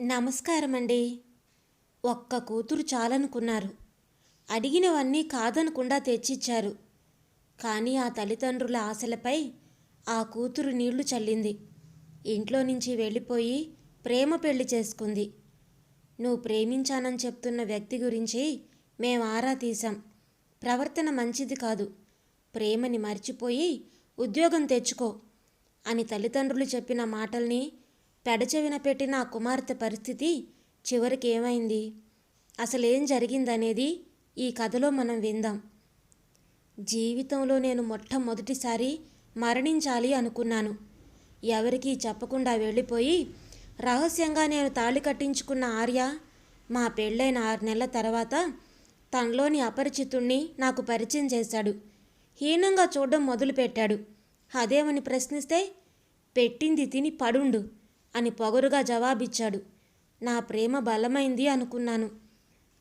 నమస్కారం అండి ఒక్క కూతురు చాలనుకున్నారు. అడిగినవన్నీ కాదనకుండా తెచ్చిచ్చారు. కానీ ఆ తల్లిదండ్రుల ఆశలపై ఆ కూతురు నీళ్ళు చల్లింది. ఇంట్లో నుంచి వెళ్ళిపోయి ప్రేమ పెళ్ళి చేసుకుంది. నువ్వు ప్రేమించానని చెప్తున్న వ్యక్తి గురించి మేం ఆరా తీశాం. ప్రవర్తన మంచిది కాదు. ప్రేమని మర్చిపోయి ఉద్యోగం తెచ్చుకో అని తల్లిదండ్రులు చెప్పిన మాటల్ని పెడచెవిన పెట్టిన ఆ కుమార్తె పరిస్థితి చివరికి ఏమైంది? అసలేం జరిగిందనేది ఈ కథలో మనం విందాం. జీవితంలో నేను మొట్టమొదటిసారి మరణించాలి అనుకున్నాను. ఎవరికీ చెప్పకుండా వెళ్ళిపోయి రహస్యంగా నేను తాళి కట్టించుకున్న ఆర్య మా పెళ్ళైన ఆరు నెలల తర్వాత తనలోని అపరిచితుణ్ణి నాకు పరిచయం చేశాడు. హీనంగా చూడడం మొదలుపెట్టాడు. అదేమని ప్రశ్నిస్తే పెట్టింది తిని పడుండు. అని పొగరుగా జవాబిచ్చాడు. నా ప్రేమ బలమైంది అనుకున్నాను.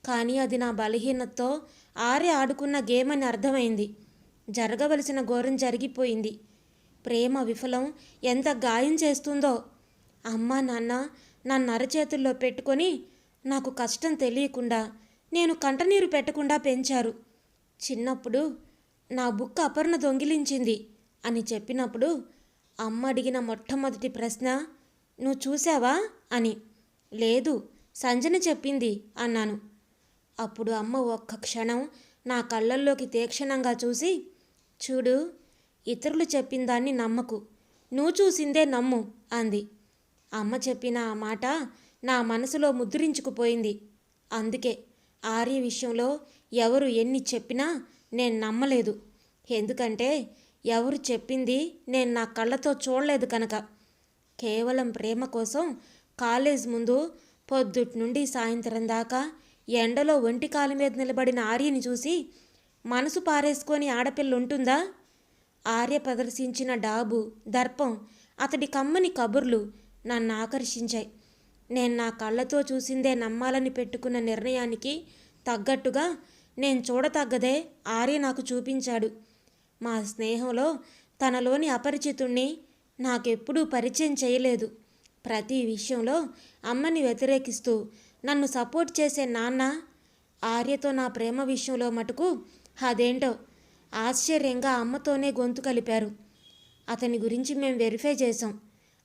కానీ అది నా బలహీనతతో ఆరే ఆడుకున్న గేమ్ అని అర్థమైంది. జరగవలసిన ఘోరం జరిగిపోయింది. ప్రేమ విఫలం ఎంత గాయం చేస్తుందో. అమ్మ నాన్న నన్ను అరచేతుల్లో పెట్టుకొని నాకు కష్టం తెలియకుండా నేను కంటనీరు పెట్టకుండా పెంచారు. చిన్నప్పుడు నా బుక్ అపర్ణ దొంగిలించింది అని చెప్పినప్పుడు అమ్మ అడిగిన మొట్టమొదటి ప్రశ్న నువ్వు చూసావా అని. లేదు సంజన చెప్పింది అన్నాను. అప్పుడు అమ్మ ఒక్క క్షణం నా కళ్ళల్లోకి తీక్షణంగా చూసి చూడు ఇతరులు చెప్పిన దాన్ని నమ్మకు. నువ్వు చూసిందే నమ్ము అంది. అమ్మ చెప్పిన ఆ మాట నా మనసులో ముద్రించుకుపోయింది. అందుకే ఆర్య విషయంలో ఎవరు ఎన్ని చెప్పినా నేను నమ్మలేదు. ఎందుకంటే ఎవరు చెప్పింది నేను నా కళ్ళతో చూడలేదు కనుక. కేవలం ప్రేమ కోసం కాలేజ్ ముందు పొద్దుటి నుండి సాయంత్రం దాకా ఎండలో ఒంటి కాలు మీద నిలబడిన ఆర్యని చూసి మనసు పారేసుకొని ఆడపిల్ల ఉంటుందా ఆర్య ప్రదర్శించిన డాబు దర్పం అతడి కమ్మని కబుర్లు నన్ను ఆకర్షించాయి. నేను నా కళ్ళతో చూసిందే నమ్మాలని పెట్టుకున్న నిర్ణయానికి తగ్గట్టుగా నేను చూడతగ్గదే ఆర్య నాకు చూపించాడు. మా స్నేహంలో తనలోని అపరిచితుణ్ణి నాకెప్పుడూ పరిచయం చేయలేదు. ప్రతి విషయంలో అమ్మని వ్యతిరేకిస్తూ నన్ను సపోర్ట్ చేసే నాన్న ఆర్యతో నా ప్రేమ విషయంలో మటుకు అదేంటో ఆశ్చర్యంగా అమ్మతోనే గొంతు కలిపారు. అతని గురించి మేము వెరిఫై చేసాం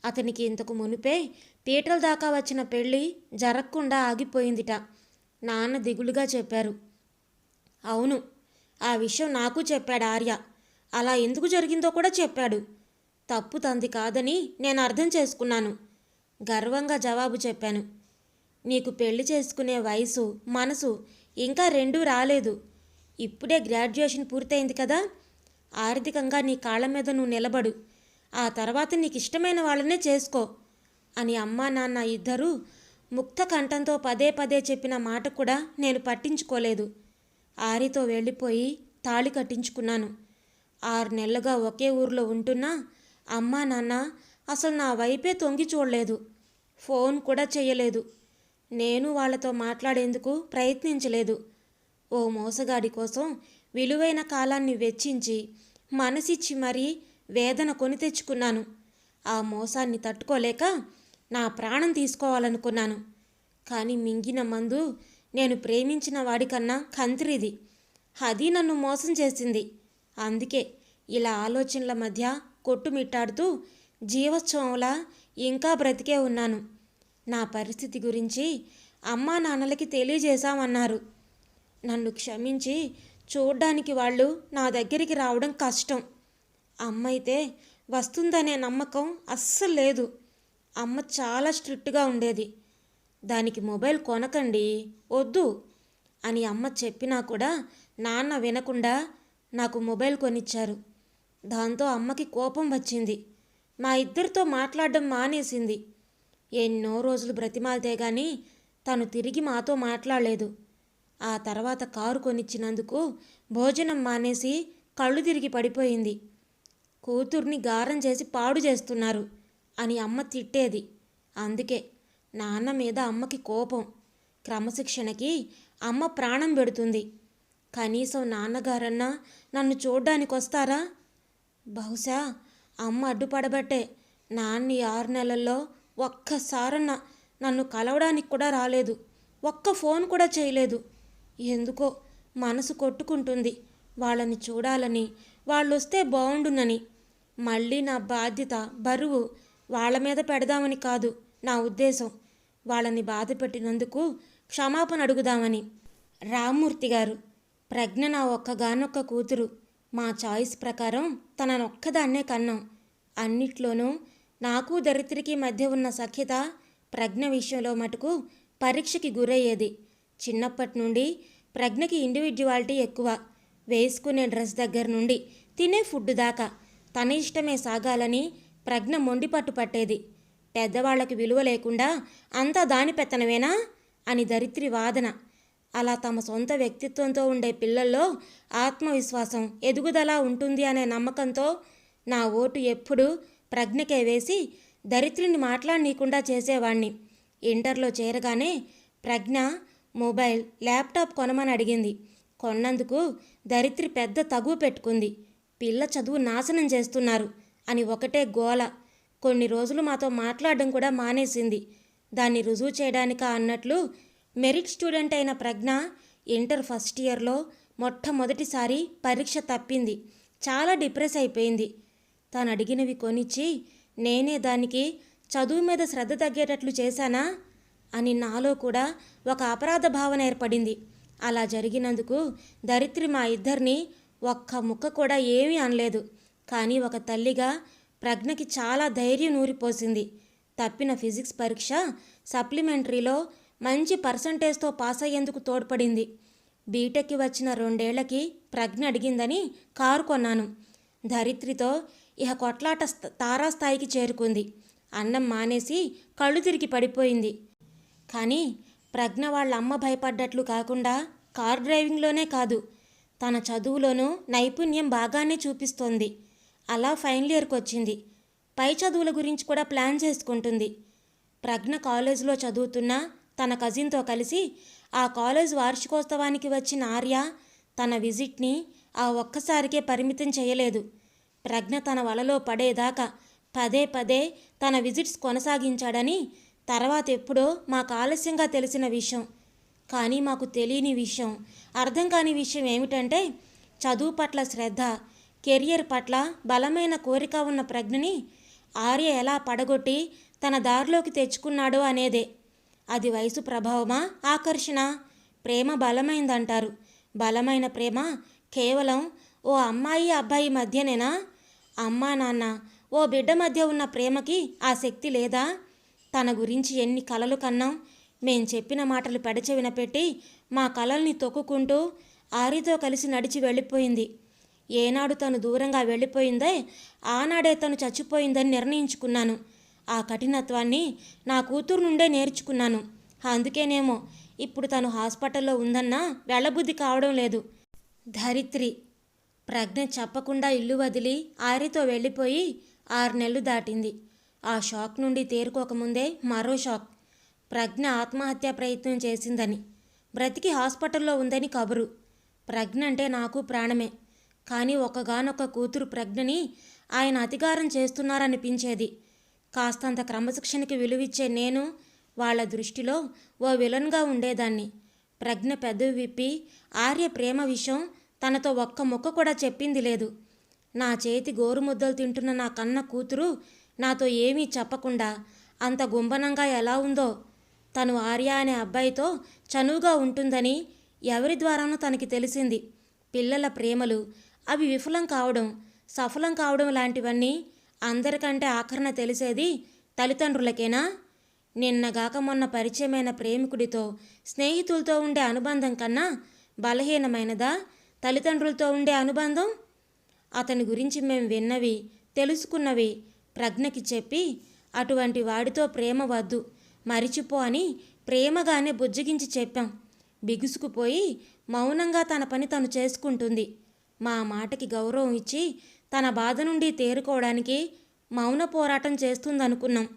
అతనికి ఇంతకు మునిపే పీటల దాకా వచ్చిన పెళ్ళి జరగకుండా ఆగిపోయిందిట నాన్న దిగులుగా చెప్పారు. అవును ఆ విషయం నాకు చెప్పాడు ఆర్య. అలా ఎందుకు జరిగిందో కూడా చెప్పాడు. తప్పు తంది కాదని నేను అర్థం చేసుకున్నాను. గర్వంగా జవాబు చెప్పాను. నీకు పెళ్ళి చేసుకునే వయసు మనసు ఇంకా రెండూ రాలేదు. ఇప్పుడే గ్రాడ్యుయేషన్ పూర్తయింది కదా. ఆర్థికంగా నీ కాళ్ళ మీద నువ్వు నిలబడు. ఆ తర్వాత నీకు ఇష్టమైన వాళ్ళనే చేసుకో అని అమ్మా నాన్న ఇద్దరూ ముక్త కంఠంతో పదే పదే చెప్పిన మాట కూడా నేను పట్టించుకోలేదు. ఆరితో వెళ్ళిపోయి తాళి కట్టించుకున్నాను. ఆరు నెలలుగా ఒకే ఊర్లో ఉంటున్నా అమ్మా నాన్న అసలు నా వైపే తొంగి చూడలేదు. ఫోన్ కూడా చేయలేదు నేను వాళ్ళతో మాట్లాడేందుకు ప్రయత్నించలేదు. ఓ మోసగాడి కోసం విలువైన కాలాన్ని వెచ్చించి మనసిచ్చి మరీ వేదన కొని తెచ్చుకున్నాను. ఆ మోసాన్ని తట్టుకోలేక నా ప్రాణం తీసుకోవాలనుకున్నాను. కానీ మింగిన మందు నేను ప్రేమించిన వాడికన్నా కంత్రిది. అది నన్ను మోసం చేసింది. అందుకే ఇలా ఆలోచనల మధ్య కొట్టుమిట్టాడుతూ జీవోత్సవంలా ఇంకా బ్రతికే ఉన్నాను. నా పరిస్థితి గురించి అమ్మా నాన్నలకి తెలియజేశామన్నారు. నన్ను క్షమించి చూడ్డానికి వాళ్ళు నా దగ్గరికి రావడం కష్టం. అమ్మ అయితే వస్తుందనే నమ్మకం అస్సలు లేదు. అమ్మ చాలా స్ట్రిక్ట్గా ఉండేది. దానికి మొబైల్ కొనకండి వద్దు అని అమ్మ చెప్పినా కూడా నాన్న వినకుండా నాకు మొబైల్ కొనిచ్చారు. దాంతో అమ్మకి కోపం వచ్చింది. మా ఇద్దరితో మాట్లాడడం మానేసింది. ఎన్నో రోజులు బ్రతిమాలితే గాని తను తిరిగి మాతో మాట్లాడలేదు. ఆ తర్వాత కారు కొనిచ్చినందుకు భోజనం మానేసి కళ్ళు తిరిగి పడిపోయింది. కూతుర్ని గారం చేసి పాడు చేస్తున్నారు అని అమ్మ తిట్టేది. అందుకే నాన్న మీద అమ్మకి కోపం క్రమశిక్షణకి అమ్మ ప్రాణం పెడుతుంది. కనీసం నాన్నగారన్నా నన్ను చూడ్డానికి వస్తారా బహుశా అమ్మ అడ్డుపడబట్టే నాన్న ఆరు నెలల్లో ఒక్కసారన్న నన్ను కలవడానికి కూడా రాలేదు. ఒక్క ఫోన్ కూడా చేయలేదు. ఎందుకో మనసు కొట్టుకుంటుంది. వాళ్ళని చూడాలని వాళ్ళు వస్తే బాగుండునని మళ్ళీ నా బాధ్యత బరువు వాళ్ళ మీద పెడదామని కాదు నా ఉద్దేశం. వాళ్ళని బాధ పెట్టినందుకు క్షమాపణ అడుగుదామని. రామ్మూర్తి గారు ప్రజ్ఞ నా ఒక్కగానొక్క కూతురు. మా చాయిస్ ప్రకారం తననొక్కదాన్నే కన్నాం. అన్నిట్లోనూ నాకు దరిద్రికి మధ్య ఉన్న సఖ్యత ప్రజ్ఞ విషయంలో మటుకు పరీక్షకి గురయ్యేది. చిన్నప్పటి నుండి ప్రజ్ఞకి ఇండివిజువాలిటీ ఎక్కువ. వేసుకునే డ్రెస్ దగ్గర నుండి తినే ఫుడ్ దాకా తన ఇష్టమే సాగాలని ప్రజ్ఞ మొండిపట్టు పట్టేది. పెద్దవాళ్ళకు విలువ లేకుండా అంతా దాని పెత్తనమేనా? అని దరిద్రి వాదన. అలా తమ సొంత వ్యక్తిత్వంతో ఉండే పిల్లల్లో ఆత్మవిశ్వాసం ఎదుగుదల ఉంటుంది అనే నమ్మకంతో నా ఓటు ఎప్పుడూ ప్రజ్ఞకే వేసి దరిద్రుని మాట్లాడనీయకుండా చేసేవాణ్ణి. ఇంటర్లో చేరగానే ప్రజ్ఞ మొబైల్ ల్యాప్టాప్ కొనమని అడిగింది. కొన్నందుకు దరిద్రి పెద్ద తగువ పెట్టుకుంది. పిల్ల చదువు నాశనం చేస్తున్నారు అని ఒకటే గోల. కొన్ని రోజులు మాతో మాట్లాడడం కూడా మానేసింది. దాన్ని రుజువు చేయడానికా అన్నట్లు మెరిట్ స్టూడెంట్ అయిన ప్రజ్ఞ ఇంటర్ ఫస్ట్ ఇయర్లో మొట్టమొదటిసారి పరీక్ష తప్పింది. చాలా డిప్రెస్ అయిపోయింది. తాను అడిగినవి కొనిచ్చి నేనే దానికి చదువు మీద శ్రద్ధ తగ్గేటట్లు చేశానా? అని నాలో కూడా ఒక అపరాధ భావన ఏర్పడింది. అలా జరిగినందుకు దరిద్రి మా ఇద్దరిని ఒక్క ముక్క కూడా ఏమీ అనలేదు. కానీ ఒక తల్లిగా ప్రజ్ఞకి చాలా ధైర్యం నూరిపోసింది తప్పిన ఫిజిక్స్ పరీక్ష సప్లిమెంటరీలో మంచి పర్సంటేజ్తో పాస్ అయ్యేందుకు తోడ్పడింది. బీటెక్కి వచ్చిన రెండేళ్ళకి ప్రజ్ఞ అడిగిందని కారు కొన్నాను. ధరిత్రితో ఇహ కొట్లాట తారాస్థాయికి చేరుకుంది. అన్నం మానేసి కళ్ళు తిరిగి పడిపోయింది. కానీ ప్రజ్ఞ వాళ్ళ అమ్మ భయపడ్డట్లు కాకుండా కార్ డ్రైవింగ్లోనే కాదు. తన చదువులోనూ నైపుణ్యం బాగానే చూపిస్తోంది. అలా ఫైనల్ ఇయర్కి వచ్చింది. పై చదువుల గురించి కూడా ప్లాన్ చేసుకుంటుంది. ప్రజ్ఞ కాలేజీలో చదువుతున్న తన కజిన్తో కలిసి ఆ కాలేజ్ వార్షికోత్సవానికి వచ్చిన ఆర్య తన విజిట్ని ఆ ఒక్కసారికే పరిమితం చేయలేదు. ప్రజ్ఞ తన వలలో పడేదాకా పదే పదే తన విజిట్స్ కొనసాగించాడని తర్వాత ఎప్పుడో మాకు ఆలస్యంగా తెలిసిన విషయం. కానీ మాకు తెలియని విషయం అర్థం కాని విషయం ఏమిటంటే చదువు పట్ల శ్రద్ధ కెరియర్ పట్ల బలమైన కోరిక ఉన్న ప్రజ్ఞని ఆర్య ఎలా పడగొట్టి తన దారిలోకి తెచ్చుకున్నాడో అనేదే. అది వయసు ప్రభావమా? ఆకర్షణ. ప్రేమ బలమైందంటారు. బలమైన ప్రేమ కేవలం ఓ అమ్మాయి అబ్బాయి మధ్యనేనా? అమ్మా నాన్న ఓ బిడ్డ మధ్య ఉన్న ప్రేమకి ఆ శక్తి లేదా? తన గురించి ఎన్ని కలలు కన్నాం? మేం చెప్పిన మాటలు పెడచెవిన పెట్టి మా కలల్ని తొక్కుకుంటూ ఆరితో కలిసి నడిచి వెళ్ళిపోయింది. ఏనాడు తను దూరంగా వెళ్ళిపోయిందే ఆనాడే తను చచ్చిపోయిందని నిర్ణయించుకున్నాను. ఆ కఠినత్వాన్ని నా కూతురు నుండే నేర్చుకున్నాను. అందుకేనేమో ఇప్పుడు తను హాస్పిటల్లో ఉందన్నా వెళ్ళబుద్ధి కావడం లేదు. ధరిత్రి ప్రజ్ఞ చెప్పకుండా ఇల్లు వదిలి ఆరితో వెళ్ళిపోయి ఆరు నెలలు దాటింది. ఆ షాక్ నుండి తేరుకోకముందే మరో షాక్. ప్రజ్ఞ ఆత్మహత్యా ప్రయత్నం చేసిందని. బ్రతికి హాస్పిటల్లో ఉందని కబురు. ప్రజ్ఞ అంటే నాకు ప్రాణమే. కానీ ఒకగానొక్క కూతురు ప్రజ్ఞని ఆయన అతిగారం చేస్తున్నారనిపించేది. కాస్తంత క్రమశిక్షణకి విలువిచ్చే నేను వాళ్ళ దృష్టిలో ఓ విలన్గా ఉండేదాన్ని. ప్రజ్ఞ పెదవి విప్పి ఆర్య ప్రేమ విషయం తనతో ఒక్క ముక్క కూడా చెప్పింది లేదు. నా చేతి గోరుముద్దలు తింటున్న నా కన్న కూతురు నాతో ఏమీ చెప్పకుండా అంత గుంభనంగా ఎలా ఉందో తను ఆర్య అనే అబ్బాయితో చనువుగా ఉంటుందని ఎవరి ద్వారానో తనకి తెలిసింది. పిల్లల ప్రేమలు అవి విఫలం కావడం సఫలం కావడం లాంటివన్నీ అందరికంటే ఆఖరణ తెలిసేది తల్లిదండ్రులకేనా? నిన్నగాక మొన్న పరిచయమైన ప్రేమికుడితో స్నేహితులతో ఉండే అనుబంధం కన్నా బలహీనమైనదా తల్లిదండ్రులతో ఉండే అనుబంధం? అతని గురించి మేము విన్నవి తెలుసుకున్నవి ప్రజ్ఞకి చెప్పి అటువంటి వాడితో ప్రేమ వద్దు మరిచిపో అని ప్రేమగానే బుజ్జగించి చెప్పాం. బిగుసుకుపోయి మౌనంగా తన పని తను చేసుకుంటుంది. మా మాటకి గౌరవం ఇచ్చి తన బాధ నుండి తేరుకోవడానికి మౌన పోరాటం చేస్తుందనుకున్నాం.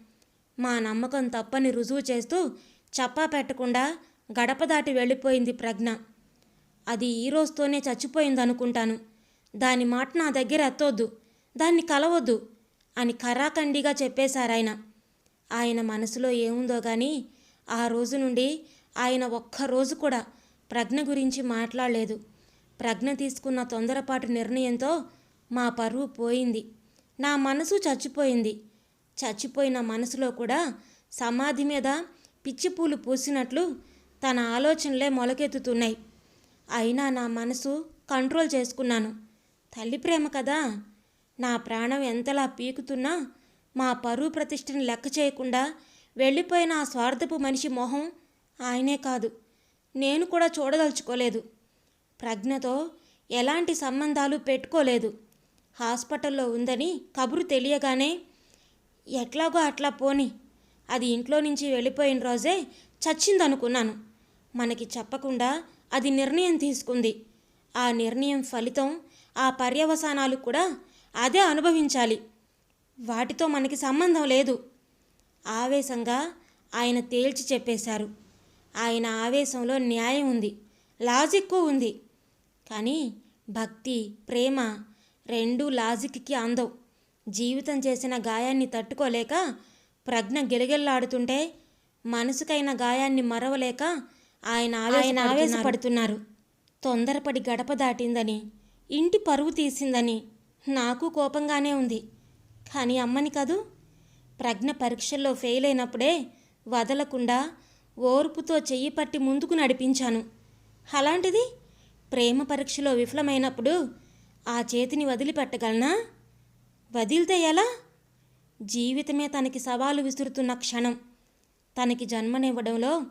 మా నమ్మకం తప్పని రుజువు చేస్తూ చప్పా పెట్టకుండా గడప దాటి వెళ్ళిపోయింది ప్రజ్ఞ. అది ఈ రోజుతోనే చచ్చిపోయిందనుకుంటాను. దాని మాట నా దగ్గర ఎత్తొద్దు దాన్ని కలవద్దు అని ఖరాఖండిగా చెప్పేశారాయన. ఆయన మనసులో ఏముందో కానీ ఆ రోజు నుండి ఆయన ఒక్క రోజు కూడా ప్రజ్ఞ గురించి మాట్లాడలేదు. ప్రజ్ఞ తీసుకున్న తొందరపాటు నిర్ణయంతో మా పరువు పోయింది. నా మనసు చచ్చిపోయింది. చచ్చిపోయిన మనసులో కూడా సమాధి మీద పిచ్చిపూలు పూసినట్లు తన ఆలోచనలే మొలకెత్తుతున్నాయి. అయినా నా మనసు కంట్రోల్ చేసుకున్నాను. తల్లి ప్రేమ కదా. నా ప్రాణం ఎంతలా పీకుతున్నా మా పరువు ప్రతిష్టను లెక్క చేయకుండా వెళ్ళిపోయిన ఆ స్వార్థపు మనిషి మొహం ఆయనే కాదు. నేను కూడా చూడదలుచుకోలేదు. ప్రజ్ఞతో ఎలాంటి సంబంధాలు పెట్టుకోలేదు. హాస్పిటల్లో ఉందని కబురు తెలియగానే ఎట్లాగో అట్లా పోని అది ఇంట్లో నుంచి వెళ్ళిపోయిన రోజే చచ్చిందనుకున్నాను. మనకి చెప్పకుండా అది నిర్ణయం తీసుకుంది. ఆ నిర్ణయం ఫలితం ఆ పర్యవసానాలు కూడా అదే అనుభవించాలి. వాటితో మనకి సంబంధం లేదు. ఆవేశంగా ఆయన తేల్చి చెప్పేశారు. ఆయన ఆవేశంలో న్యాయం ఉంది లాజిక్కు ఉంది. కానీ భక్తి ప్రేమ రెండు లాజిక్కి అందవు. జీవితం చేసిన గాయాన్ని తట్టుకోలేక ప్రజ్ఞ గిలగిల్లాడుతుంటే మనసుకైన గాయాన్ని మరవలేక ఆయన ఆయన ఆవేశపడుతున్నారు తొందరపడి గడప దాటిందని ఇంటి పరువు తీసిందని నాకు కోపంగానే ఉంది. కానీ అమ్మని కదూ? ప్రజ్ఞ పరీక్షల్లో ఫెయిల్ అయినప్పుడే వదలకుండా ఓర్పుతో చెయ్యి పట్టి ముందుకు నడిపించాను. అలాంటిది ప్రేమ పరీక్షలో విఫలమైనప్పుడు ఆ చేతిని వదిలిపెట్టగలనా? వదిలితే ఎలా? జీవితమే తనకి సవాలు విసురుతున్న క్షణం. తనకి జన్మనివ్వడంలో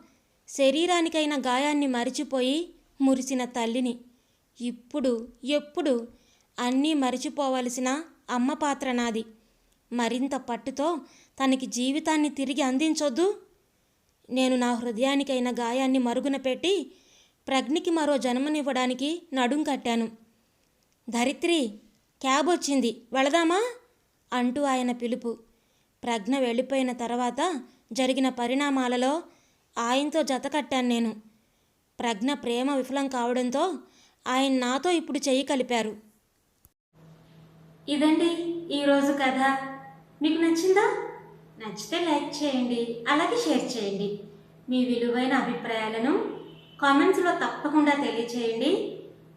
శరీరానికైన గాయాన్ని మరిచిపోయి మురిసిన తల్లిని. ఇప్పుడు ఎప్పుడు అన్నీ మరిచిపోవలసిన అమ్మ పాత్ర నాది. మరింత పట్టుతో తనకి జీవితాన్ని తిరిగి అందించొద్దు. నేను నా హృదయానికైన గాయాన్ని మరుగున పెట్టి ప్రజ్ఞకి మరో జన్మనివ్వడానికి నడుం కట్టాను. ధరిత్రి క్యాబ్ వచ్చింది. వెళదామా? అంటూ ఆయన పిలుపు. ప్రజ్ఞ వెళ్ళిపోయిన తర్వాత జరిగిన పరిణామాలలో ఆయనతో జత కట్టాను నేను. ప్రజ్ఞ ప్రేమ విఫలం కావడంతో ఆయన నాతో ఇప్పుడు చెయ్యి కలిపారు. ఇదండి ఈరోజు కథ. మీకు నచ్చిందా? నచ్చితే లైక్ చేయండి అలాగే షేర్ చేయండి. మీ విలువైన అభిప్రాయాలను కామెంట్స్లో తప్పకుండా తెలియచేయండి.